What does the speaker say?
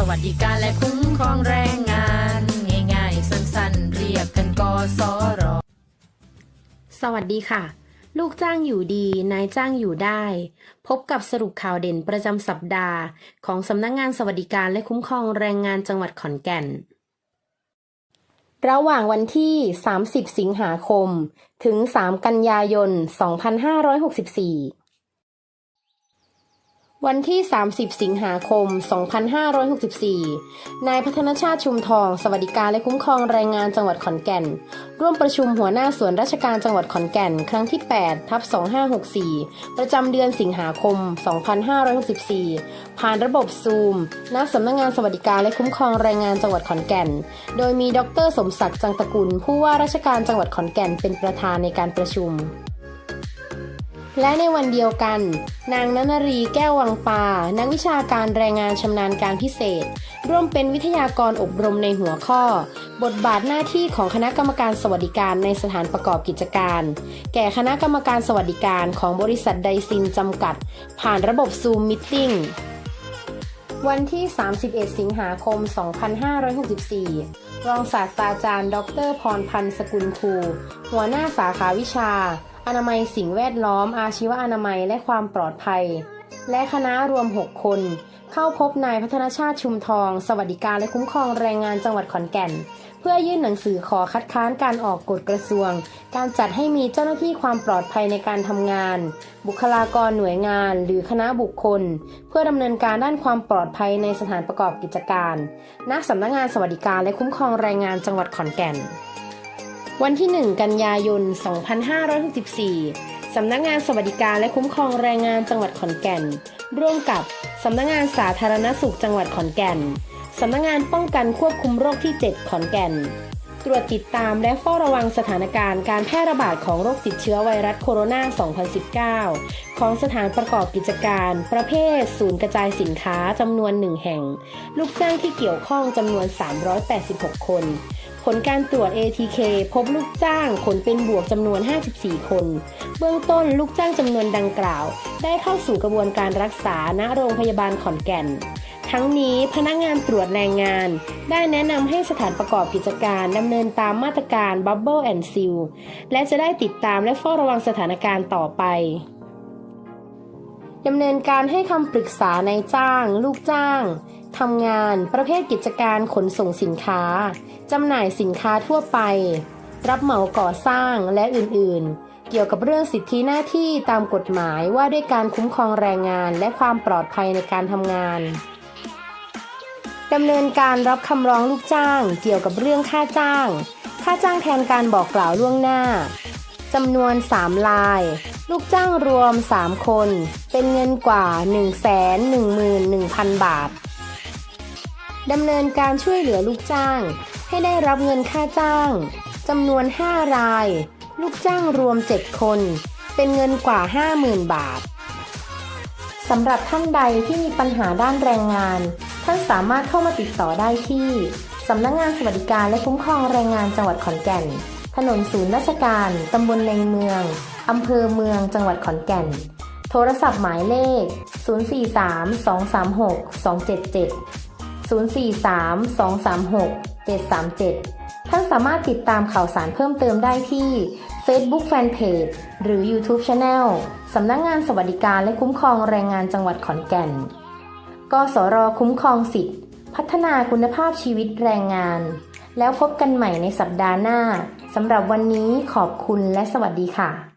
สวัสดิการและคุ้มครองแรงงาน ง่ายๆ สั้นๆ เรียกกันกสรสวัสดีค่ะ ลูกจ้างอยู่ดี นายจ้างอยู่ได้ พบกับสรุปข่าวเด่นประจำสัปดาห์ ของสำนักงงานสวัสดิการและคุ้มครองแรงงานจังหวัดขอนแก่นระหว่างวันที่ 30 สิงหาคม ถึง 3 กันยายน 2564 วันที่ 30 สิงหาคม 2564 นายพัฒนชาติชุมทอง สวัสดิการและคุ้มครองแรงงานจังหวัดขอนแก่น ร่วมประชุมหัวหน้าส่วนราชการจังหวัดขอนแก่น ครั้งที่ 8 ทับ 2564 ประจำเดือนสิงหาคม 2564 ผ่านระบบซูม ณ สำนักงงานสวัสดิการและคุ้มครองแรงงานจังหวัดขอนแก่น โดยมีดร สมศักดิ์ จังตะกุล ผู้ว่าราชการจังหวัดขอนแก่น เป็นประธานในการประชุม และในวันเดียวกัน นางนันนารีแก้ววังปา นักวิชาการแรงงานชำนาญการพิเศษ ร่วมเป็นวิทยากรอบรมในหัวข้อ บทบาทหน้าที่ของคณะกรรมการสวัสดิการในสถานประกอบกิจการ แก่คณะกรรมการสวัสดิการของบริษัทไดซินจำกัด ผ่านระบบซูมมิทติ้งวันที่ 31 สิงหาคม 2564 รองศาสตราจารย์ ดร พรพันธ์สกุลครูหัวหน้าสาขาวิชา อนามัยสิ่งแวดล้อม อาชีวอนามัยและความปลอดภัย และคณะรวม 6 คน เข้าพบนายพัฒนชาติชุมทอง สวัสดิการและคุ้มครองแรงงานจังหวัดขอนแก่น เพื่อยื่นหนังสือขอคัดค้านการออกกฎกระทรวง การจัดให้มีเจ้าหน้าที่ความปลอดภัยในการทำงาน บุคลากรหน่วยงาน หรือคณะบุคคล เพื่อดำเนินการด้านความปลอดภัยในสถานประกอบกิจการณสำนักงานสวัสดิการและคุ้มครองแรงงานจังหวัดขอนแก่น วันที่ 1 กันยายน 2564 สำนักงานสวัสดิการและคุ้มครองแรงงานจังหวัดขอนแก่น ร่วมกับสำนักงานสาธารณสุขจังหวัดขอนแก่น สำนักงานป้องกันควบคุมโรคที่ 7 ขอนแก่น ตรวจติดตามและเฝ้าระวังสถานการณ์การแพร่ระบาดของโรคติดเชื้อไวรัสโคโรนา 2019 ของสถานประกอบกิจการ ประเภท ศูนย์กระจายสินค้าจำนวนหนึ่งแห่ง ลูกจ้างที่เกี่ยวข้องจำนวน 386 คน ผลการตรวจ ATK พบลูกจ้างผลเป็นบวกจำนวน 54 คน เบื้องต้นลูกจ้างจำนวนดังกล่าว ได้เข้าสู่กระบวนการรักษาณโรงพยาบาลขอนแก่น ทั้งนี้พนักงานตรวจแรงงาน ได้แนะนำให้สถานประกอบกิจการดำเนินตามมาตรการ Bubble and Seal และจะได้ติดตามและเฝ้าระวังสถานการณ์ต่อไปดำเนินการให้คำปรึกษานายจ้าง ลูกจ้างทำงาน ประเภทกิจการขนส่งสินค้าจำหน่ายสินค้าทั่วไป รับเหมาก่อสร้างและอื่นๆ เกี่ยวกับเรื่องสิทธิหน้าที่ตามกฎหมายว่าด้วยการคุ้มครองแรงงานและความปลอดภัยในการทำงาน ดำเนินการรับคำร้องลูกจ้าง เกี่ยวกับเรื่องค่าจ้าง ค่าจ้างแทนการบอกกล่าวล่วงหน้าจำนวน 3 ลาย ลูกจ้างรวม 3 คน เป็นเงินกว่า 111,000 บาทดำเนินการช่วยเหลือลูกจ้าง ให้ได้รับเงินค่าจ้างจำนวน 5 ราย ลูกจ้างรวม 7 คน เป็นเงินกว่า 50,000 บาทสำหรับท่านใดที่มีปัญหาด้านแรงงาน ท่านสามารถเข้ามาติดต่อได้ที่สำนักงงานสวัสดิการและคุ้มครองแรงงานจังหวัดขอนแก่น ถนนศูนย์ราชการ ตำบลในเมือง อำเภอเมือง จังหวัดขอนแก่น โทรศัพท์หมายเลข 043 236 277 043-236-737 ท่านสามารถติดตามข่าวสารเพิ่มเติมได้ที่ Facebook Fanpage หรือ YouTube Channel สำนักงงานสวัสดิการและคุ้มครองแรงงานจังหวัดขอนแก่น กสรคุ้มครองสิทธิพัฒนาคุณภาพชีวิตแรงงาน แล้วพบกันใหม่ในสัปดาห์หน้าสำหรับวันนี้ขอบคุณและสวัสดีค่ะ